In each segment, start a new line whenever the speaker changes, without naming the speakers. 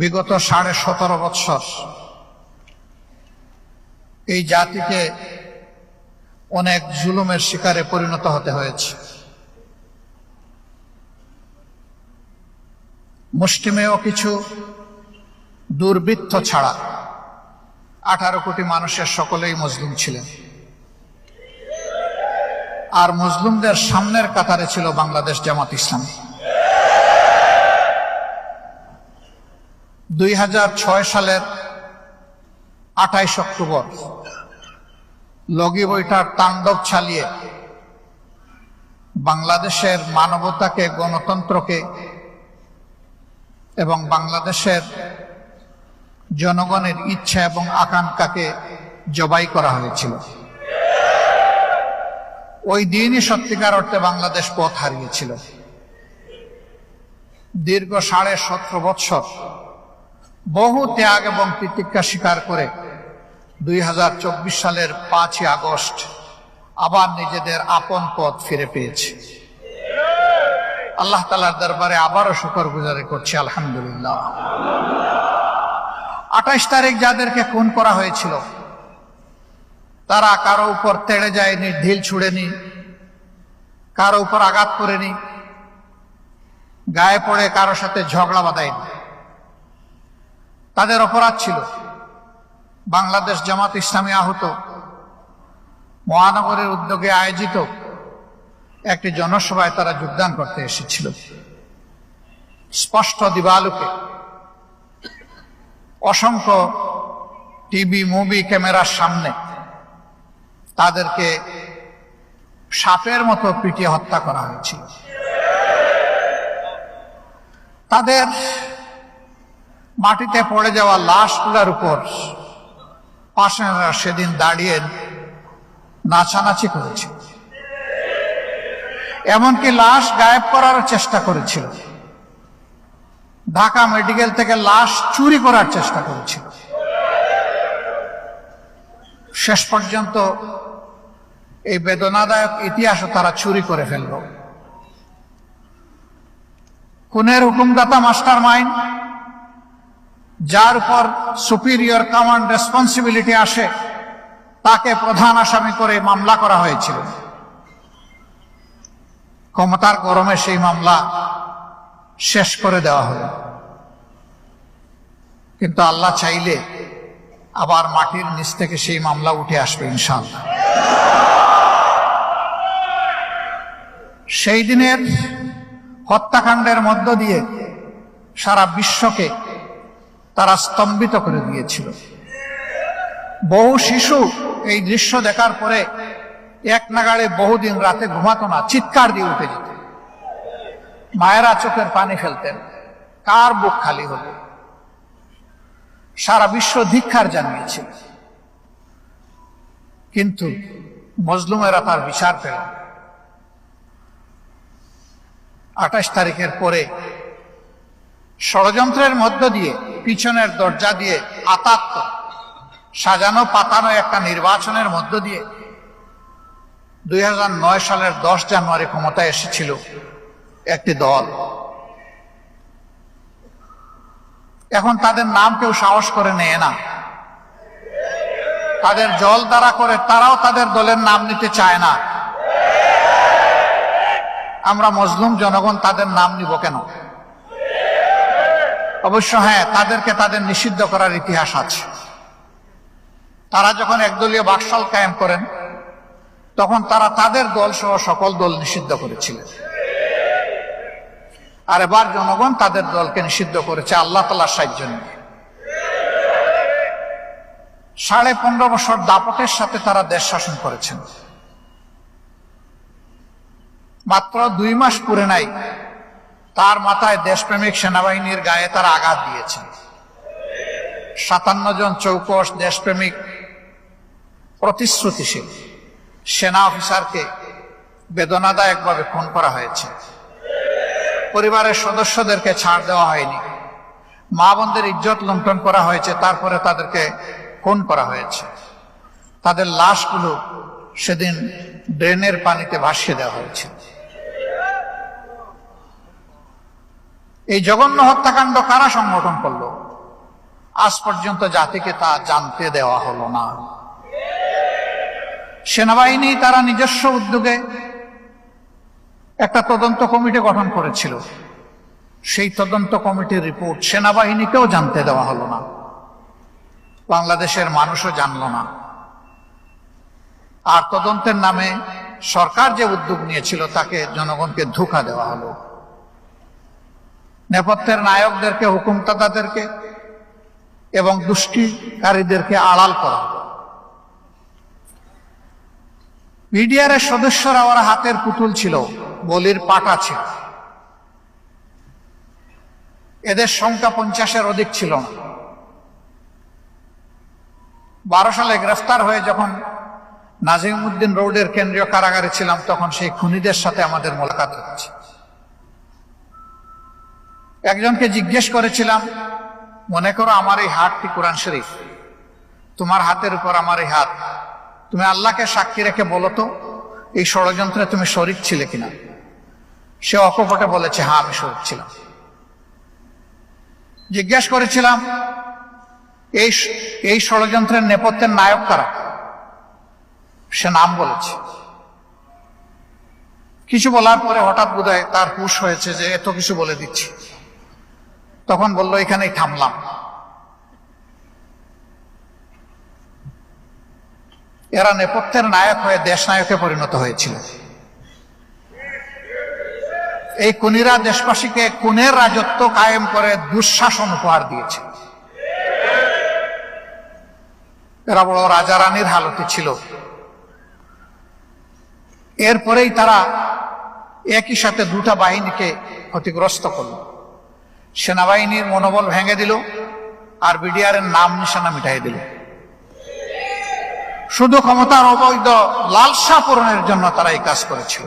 বিগত সাড়ে সতেরো বৎসর এই জাতিকে অনেক জুলুমের শিকারে পরিণত হতে হয়েছে। মুষ্টিমেয় কিছু দুর্বৃত্ত ছাড়া আঠারো কোটি মানুষের সকলেই মজলুম ছিলেন। আর মুসলিমদের সামনের কাতারে ছিল বাংলাদেশ জামাত ইসলামী। দুই হাজার ছয় সালের আঠাইশ অক্টোবর লগি বইটার তাণ্ডব চালিয়ে বাংলাদেশের মানবতাকে, গণতন্ত্রকে এবং বাংলাদেশের জনগণের ইচ্ছা এবং আকাঙ্ক্ষাকে জবাই করা হয়েছিল। ওই দিনই সত্যিকার অর্থে বাংলাদেশ পথ হারিয়েছিল। দীর্ঘ সাড়ে সতেরো বৎসর বহু ত্যাগ এবং তিতিক্ষা স্বীকার করে দুই হাজার চব্বিশ সালের পাঁচই আগস্ট আবার নিজেদের আপন পথ ফিরে পেয়েছে। আল্লাহ তালার দরবারে আবারও শুকর গুজারি করছি, আলহামদুলিল্লাহ। আঠাইশ তারিখ যাদেরকে খুন করা হয়েছিল, তারা কারও উপর তেড়ে যায়নি, ঢিল ছুড়েনি, কারও উপর আঘাত করেনি, গায়ে পড়ে কারও সাথে ঝগড়া বাঁধায়নি। তাদের অপরাধ ছিল। বাংলাদেশ জামাত ইসলামী আহত মহানগরের উদ্যোগে আয়োজিত একটি জনসভায় তারা যোগদান করতে এসেছিল। স্পষ্ট দিবালুকে অসংখ্য টিভি, মুভি ক্যামেরার সামনে তাদেরকে সাপের মতো পিটিয়ে হত্যা করা হয়েছিল। তাদের মাটিতে পড়ে যাওয়া লাশগুলোর উপর পাশেরা সেদিন দাঁড়িয়ে নাচানাচি করেছে এমনকি লাশ গায়েব করার চেষ্টা করেছিল। ঢাকা মেডিকেল থেকে লাশ চুরি করার চেষ্টা করেছিল। শেষ পর্যন্ত এই বেদনাদায়ক ইতিহাসও তারা চুরি করে ফেলল। খুনের হুকুমদাতা মাস্টার মাইন্ড যার উপর সুপিরিয়র কমান্ড রেসপন্সিবিলিটি আসে, তাকে প্রধান আসামি করে মামলা করা হয়েছিল। ক্ষমতার গরমে সেই মামলা শেষ করে দেওয়া হলো। কিন্তু আল্লাহ চাইলে আবার মাটির নিচ থেকে সেই মামলা উঠে আসবে ইনশাল্লাহ সেই দিনের হত্যাকাণ্ডের মধ্য দিয়ে সারা বিশ্বকে তারা স্তম্ভিত করে দিয়েছিল। বহু শিশু এই দৃশ্য দেখার পরে এক নাগাড়ে বহুদিন রাতে ঘুমাতো না, চিৎকার দিয়ে উঠে যেত। মায়েরা চোখের পানি ফেলতেন, কার বুক খালি হলো? সারা বিশ্ব ধিক্ষার জানিয়েছিল। কিন্তু মজলুমেরা তার বিচার পেল। আঠাশ তারিখের পরে ষড়যন্ত্রের মধ্য দিয়ে, পিছনের দরজা দিয়ে আতাত্ম সাজানো পাতানো একটা নির্বাচনের মধ্য দিয়ে দুই হাজার নয় সালের দশ জানুয়ারি ক্ষমতায় এসেছিল একটি দল। এখন তাদের নাম কেউ সাহস করে নেয় না। তাদের জল দ্বারা করে তারাও তাদের দলের নাম নিতে চায় না। আমরা মজলুম জনগণ তাদের নাম নিব কেন? অবশ্য হ্যাঁ তাদেরকে তাদের নিষিদ্ধ করার ইতিহাস আছে। তারা যখন একদলীয় বাকশাল কায়েম করেন, তখন তারা তাদের দল সহ সকল দল নিষিদ্ধ করেছিলেন। আর এবার জনগণ তাদের দলকে নিষিদ্ধ করেছে আল্লাহ তালার সাহায্য নিয়ে। সাড়ে পনেরো বছর দাপটের সাথে তারা দেশ শাসন করেছেন। মাত্র দুই মাস পুরে নাই তার মাথায় দেশপ্রেমিক সেনাবাহিনীর গায়ে তারা আঘাত দিয়েছেন সাতান্ন জন চৌকস দেশপ্রেমিক প্রতিশ্রুতিশীল সেনা অফিসারকে বেদনাদায়কভাবে খুন করা হয়েছে। পরিবারের সদস্যদেরকে ছাড় দেওয়া হয়নি। মা বোনদের ইজ্জত লুণ্ঠন করা হয়েছে, তারপরে তাদেরকে খুন করা হয়েছে। তাদের লাশগুলো সেদিন ড্রেনের পানিতে ভাসিয়ে দেওয়া হয়েছে। এই জঘন্য হত্যাকাণ্ড কারা সংগঠন করল? আজ পর্যন্ত জাতিকে তা জানতে দেওয়া হলো না। সেনাবাহিনী তারা নিজস্ব উদ্যোগে একটা তদন্ত কমিটি গঠন করেছিল। সেই তদন্ত কমিটির রিপোর্ট সেনাবাহিনীকেও জানতে দেওয়া হলো না। বাংলাদেশের মানুষও জানল না। আর তদন্তের নামে সরকার যে উদ্যোগ নিয়েছিল তাকে জনগণকে ধোকা দেওয়া হলো। নেপথ্যের নায়কদেরকে হুকুমদাতাদেরকে এবং দুষ্টিকারীদেরকে আড়াল করা। বিডিআর এর সদস্যরা ওরা হাতের পুতুল ছিল, বলির পাটা ছিল। এদের সংখ্যা পঞ্চাশের অধিক ছিল না। বারো সালে গ্রেফতার হয়ে যখন নাজিমুদ্দিন রোডের কেন্দ্রীয় কারাগারে ছিলাম, তখন সেই খুনিদের সাথে আমাদের মোলাকাত হচ্ছে একজনকে জিজ্ঞেস করেছিলাম, মনে করো আমার এই হাতটি কোরআন শরীফ? তোমার হাতের উপর আমার এই হাত। তুমি আল্লাহকে সাক্ষী রেখে বলো তো, এই ষড়যন্ত্রে তুমি শরিক ছিলে কিনা? সে অকপটে বলেছে হ্যাঁ আমি শরিক ছিলাম। জিজ্ঞেস করেছিলাম, এই এই ষড়যন্ত্রের নেপথ্যের নায়ক কারা? সে নাম বলেছে। কিছু বলার পরে হঠাৎ বোধহয় তার হুশ হয়েছে যে, এত কিছু বলে দিচ্ছি। তখন বলল, এখানেই থামলাম। এরা নেপথ্যের নায়ক হয়ে দেশ নায়কে পরিণত হয়েছিল। এই কুনিরা দেশবাসীকে কুনের রাজত্ব কায়েম করে দুঃশাসন উপহার দিয়েছে। এরা বড় রাজা রানীর হালতে ছিল। এরপরেই তারা একই সাথে দুটা বাহিনীকে ক্ষতিগ্রস্ত করল। সেনাবাহিনীর মনোবল ভেঙে দিল আর বিডিআর এর নাম নিশানা মিটাই দিল। শুধু ক্ষমতার অবৈধ লালসা পূরণের জন্য তারা এই কাজ করেছিল।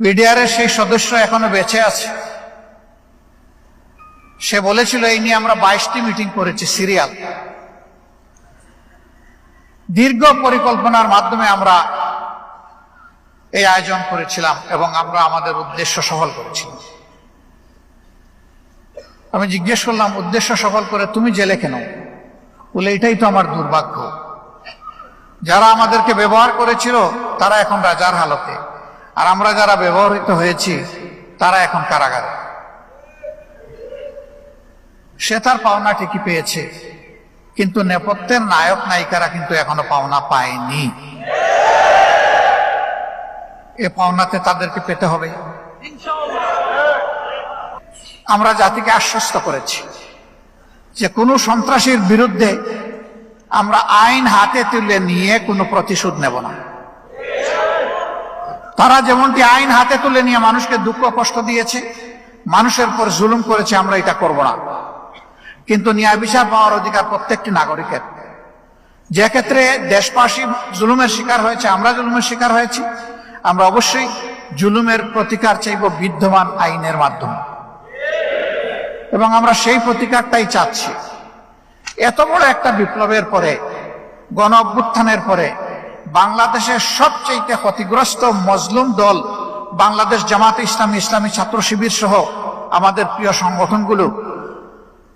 বিডিআর এর সেই সদস্য এখনও বেঁচে আছে। সে বলেছিল, এই নিয়ে আমরা বাইশটি মিটিং করেছি, সিরিয়াল। দীর্ঘ পরিকল্পনার মাধ্যমে আমরা এই আয়োজন করেছিলাম এবং আমরা আমাদের উদ্দেশ্য সফল করেছিলাম আমি জিজ্ঞেস করলাম, উদ্দেশ্য সফল করে তুমি জেলে কেন? বলে, এটাই তো আমার দুর্ভাগ্য। যারা আমাদেরকে ব্যবহার করেছিল, তারা এখন রাজার হালতে। আর আমরা যারা ব্যবহৃত হয়েছি, তারা এখন কারাগারে। সে তার পাওনা ঠিকই পেয়েছে, কিন্তু নেপথ্যের নায়ক নায়িকারা কিন্তু এখনও পাওনা পায়নি। এ পাওনাতে তাদেরকে পেতে হবে। আমরা জাতিকে আশ্বস্ত করেছি যে কোনো সন্ত্রাসীর বিরুদ্ধে আমরা আইন হাতে তুলে নিয়ে কোনো প্রতিশোধ নেব না। তারা যেমনটি আইন হাতে তুলে নিয়ে মানুষকে দুঃখ কষ্ট দিয়েছে, মানুষের উপর জুলুম করেছে, আমরা এটা করব না। কিন্তু ন্যায় বিচার পাওয়ার অধিকার প্রত্যেকটি নাগরিকের। যে ক্ষেত্রে দেশবাসী জুলুমের শিকার হয়েছে, আমরা জুলুমের শিকার হয়েছি, আমরা অবশ্যই জুলুমের প্রতিকার চাইব বিদ্যমান আইনের মাধ্যমে। এবং আমরা সেই প্রতিকারটাই চাচ্ছি। এত বড় একটা বিপ্লবের পরে গণ অভ্যুত্থানের পরে, বাংলাদেশের সবচেয়ে ক্ষতিগ্রস্ত মজলুম দল, বাংলাদেশ জামাত ইসলামী ইসলামী ছাত্র শিবির সহ আমাদের প্রিয় সংগঠনগুলো,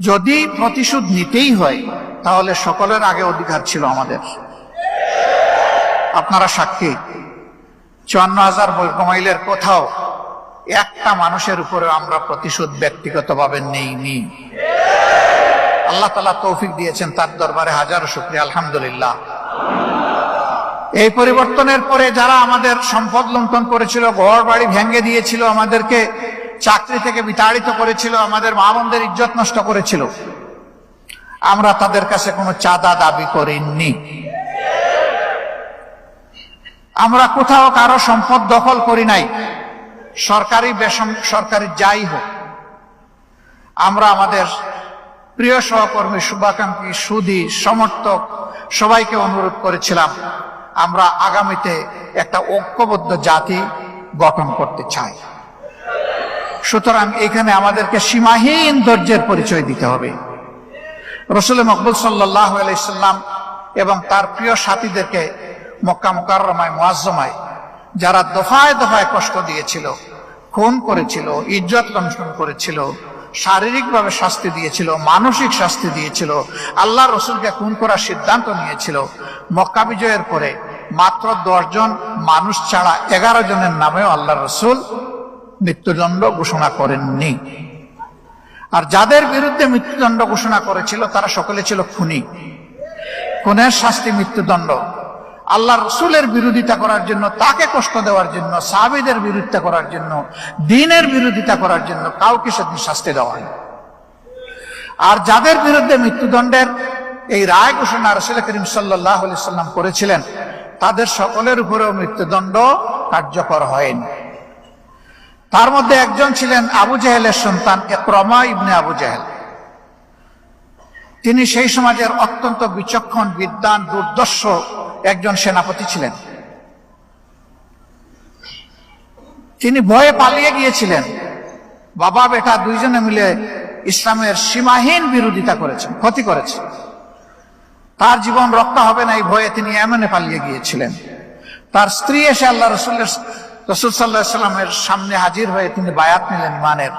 যদি প্রতিশোধ নিতেই হয়, তাহলে সকলের আগে অধিকার ছিল আমাদের। আপনারা সাক্ষী, চুয়ান্ন হাজার বর্গ কোথাও একটা মানুষের উপরে আমরা প্রতিশোধ ব্যক্তিগতভাবে নেই নি আল্লাহ তালা তৌফিক দিয়েছেন তার দরবারে হাজারো শুক্রিয়া, আলহামদুলিল্লাহ। এই পরিবর্তনের পরে যারা আমাদের সম্পদ লুণ্ঠন করেছিল ঘর বাড়ি ভেঙে দিয়েছিল, আমাদেরকে চাকরি থেকে বিতাড়িত করেছিল, আমাদের মা বোনদের ইজ্জত নষ্ট করেছিল, আমরা তাদের কাছে কোনো চাঁদা দাবি করিনি। আমরা কোথাও কারও সম্পদ দখল করি নাই। সরকারি বেসম, সরকারি যাই হোক, আমরা আমাদের প্রিয় সহকর্মী শুভাকাঙ্ক্ষী সুদী সমর্থক সবাইকে অনুরোধ করেছিলাম, আমরা আগামীতে একটা ঐক্যবদ্ধ জাতি গঠন করতে চাই। সুতরাং এখানে আমাদেরকে সীমাহীন ধৈর্যের পরিচয় দিতে হবে। রসুল মকবুল সাল্লাহ আলাইসাল্লাম এবং তার প্রিয় সাথীদেরকে মক্কা মোকাররমায় মোয়াজ্জমায় যারা দফায় দফায় কষ্ট দিয়েছিল, খুন করেছিল, ইজ্জত লঙ্ঘন করেছিল, শারীরিকভাবে শাস্তি দিয়েছিল, মানসিক শাস্তি দিয়েছিল, আল্লাহ রসুলকে খুন করার সিদ্ধান্ত নিয়েছিল। মক্কা বিজয়ের পরে মাত্র দশজন মানুষ ছাড়া এগারো জনের নামেও আল্লাহ রসুল মৃত্যুদণ্ড ঘোষণা করেননি। আর যাদের বিরুদ্ধে মৃত্যুদণ্ড ঘোষণা করেছিল, তারা সকলে ছিল খুনি। খুনের শাস্তি মৃত্যুদণ্ড। আল্লাহ রসুলের বিরোধিতা করার জন্য, তাকে কষ্ট দেওয়ার জন্য, সাহাবিদের বিরোধিতা করার জন্য, দিনের বিরোধিতা করার জন্য কাউকে সেদিন শাস্তি দেওয়া হয় আর যাদের বিরুদ্ধে মৃত্যুদণ্ডের এই রায় ঘোষণা রসুল করিম সাল্লাহ সাল্লাম করেছিলেন, তাদের সকলের উপরেও মৃত্যুদণ্ড কার্যকর হয়নি। তার মধ্যে একজন ছিলেন আবু জাহেলের সন্তান ক্রমা ইবনে আবু জাহেল। তিনি সেই সমাজের অত্যন্ত বিচক্ষণ, বিদ্বান, দুর্দর্শ একজন সেনাপতি ছিলেন। তিনি ভয়ে পালিয়ে গিয়েছিলেন। বাবা, বেটা দুইজনে মিলে ইসলামের সীমাহীন বিরোধিতা করেছেন, ক্ষতি করেছেন। তার জীবন রক্ষা হবে না এই ভয়ে তিনি এমনে পালিয়ে গিয়েছিলেন। তার স্ত্রী এসে আল্লাহ রসুল সাল্লাহ সাল্লামের সামনে হাজির হয়ে তিনি বায়াত নিলেন ইমানের।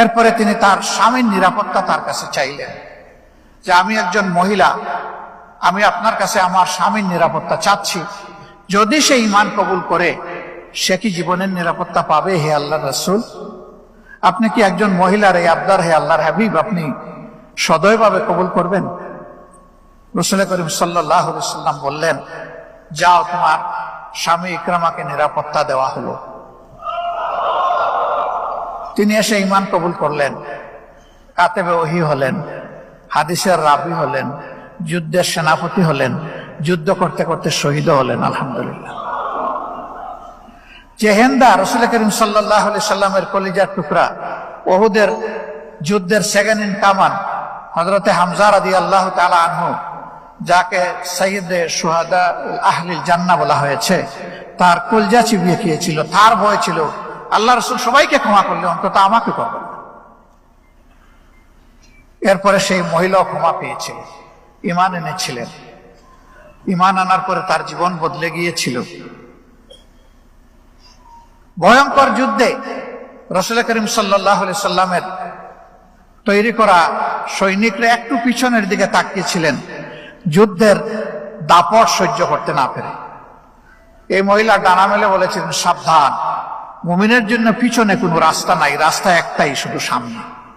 এরপরে তিনি তার স্বামীর নিরাপত্তা তার কাছে চাইলেন। যে আমি একজন মহিলা, আমি আপনার কাছে আমার স্বামীর নিরাপত্তা চাচ্ছি। যদি সে ইমান কবুল করে, সে কি জীবনের নিরাপত্তা পাবে হে আল্লাহ রসুল? আপনি কি একজন মহিলার এই আবদার হে আল্লাহর হাবিব, আপনি সদয়ভাবে কবুল করবেন? রসুল করিম সাল্লাহ সাল্লাম বললেন, যাও তোমার স্বামী ইকরামাকে নিরাপত্তা দেওয়া হলো। তিনি এসে ইমান কবুল করলেন। কাতেবে ওহি হলেন। হাদিসের রাবি হলেন, যুদ্ধের সেনাপতি হলেন, যুদ্ধ করতে করতে শহীদ হলেন, আলহামদুলিল্লাহ। জেহেন্দা রসুল করিম সাল্লাহ সাল্লামের কলিজার টুকরা, ওহুদের যুদ্ধের সেকেন্ড ইন কামান হজরতে হামজার আদি আল্লাহ তালা আনহু, যাকে সৈয়দে সুহাদা আহলিল জান্না বলা হয়েছে, তার কলজা চিবিয়ে খেয়েছিল, তার ভয় ছিল, আল্লাহ রসুল সবাইকে ক্ষমা করলে, অন্তত আমাকে করবেন এরপরে সেই মহিলা ক্ষমা পেয়েছিল ইমান এনেছিলেন। ইমান আনার পরে তার জীবন বদলে গিয়েছিল। ভয়ঙ্কর যুদ্ধে রসুল করিম সাল্লাহ সাল্লামের তৈরি করা সৈনিকরা একটু পিছনের দিকে তাকিয়েছিলেন। যুদ্ধের দাপট সহ্য করতে না পেরে। এই মহিলা ডানা মেলে বলেছিলেন, সাবধান। মুমিনের জন্য পিছনে কোনো রাস্তা নাই, রাস্তা একটাই, শুধু সামনে।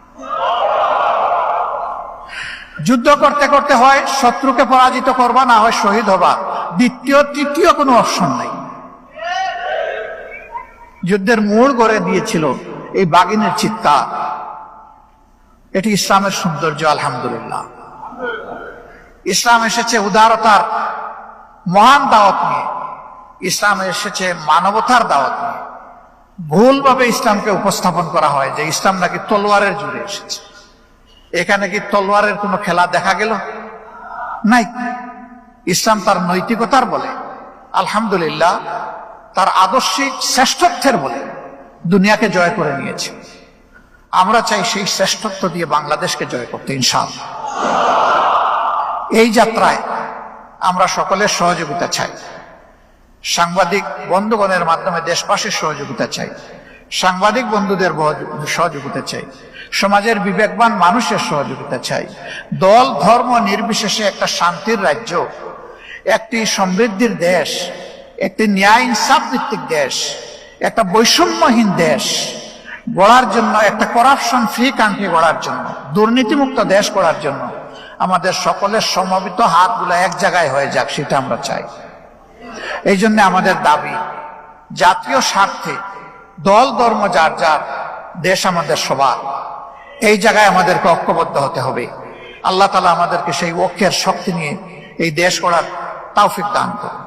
যুদ্ধ করতে করতে হয়, শত্রুকে পরাজিত করবা, না হয় শহীদ হবা। দ্বিতীয়, তৃতীয় কোনো অপশন নাই। যুদ্ধের মোড় গড়ে দিয়েছিল এই বাগিনের চিৎকার। এটি ইসলামের সৌন্দর্য, আলহামদুলিল্লাহ। ইসলাম এসেছে উদারতার মহান দাওয়াত নিয়ে। ইসলাম এসেছে মানবতার দাওয়াত নিয়ে। ভুলভাবে ইসলামকে উপস্থাপন করা হয় যে ইসলাম নাকি তলোয়ারের জুড়ে এসেছে। এখানে কি তলোয়ারের কোনো খেলা দেখা গেল? নাই। ইসলাম তার নৈতিকতার বলে, আলহামদুলিল্লাহ, তার আদর্শিক শ্রেষ্ঠত্বের বলে দুনিয়াকে জয় করে নিয়েছে। আমরা চাই সেই শ্রেষ্ঠত্ব দিয়ে বাংলাদেশকে জয় করতে ইনশাল এই যাত্রায় আমরা সকলের সহযোগিতা চাই। সাংবাদিক বন্ধুগণের মাধ্যমে দেশবাসীর সহযোগিতা চাই। সাংবাদিক বন্ধুদের সহযোগিতা চাই। সমাজের বিবেকবান মানুষের সহযোগিতা চাই। দল, ধর্ম নির্বিশেষে একটা শান্তির রাজ্য, একটি সমৃদ্ধির দেশ, একটি ন্যায় ইনসাফ ভিত্তিক দেশ, একটা বৈষম্যহীন দেশ, গড়ার জন্য, একটা করাপশন ফ্রি কান্ট্রি গড়ার জন্য, দুর্নীতিমুক্ত দেশ গড়ার জন্য। আমাদের সকলের সমবেত হাতগুলো এক জায়গায় হয়ে যাক, সেটা আমরা চাই। এই জন্য আমাদের দাবি, জাতীয় স্বার্থে দল, ধর্ম, যার যার, দেশ আমাদের সবার। এই জায়গায় আমাদেরকে ঐক্যবদ্ধ হতে হবে। আল্লাহ তালা আমাদেরকে সেই ঐক্যের শক্তি নিয়ে এই দেশ করার তাওফিক দান করুন।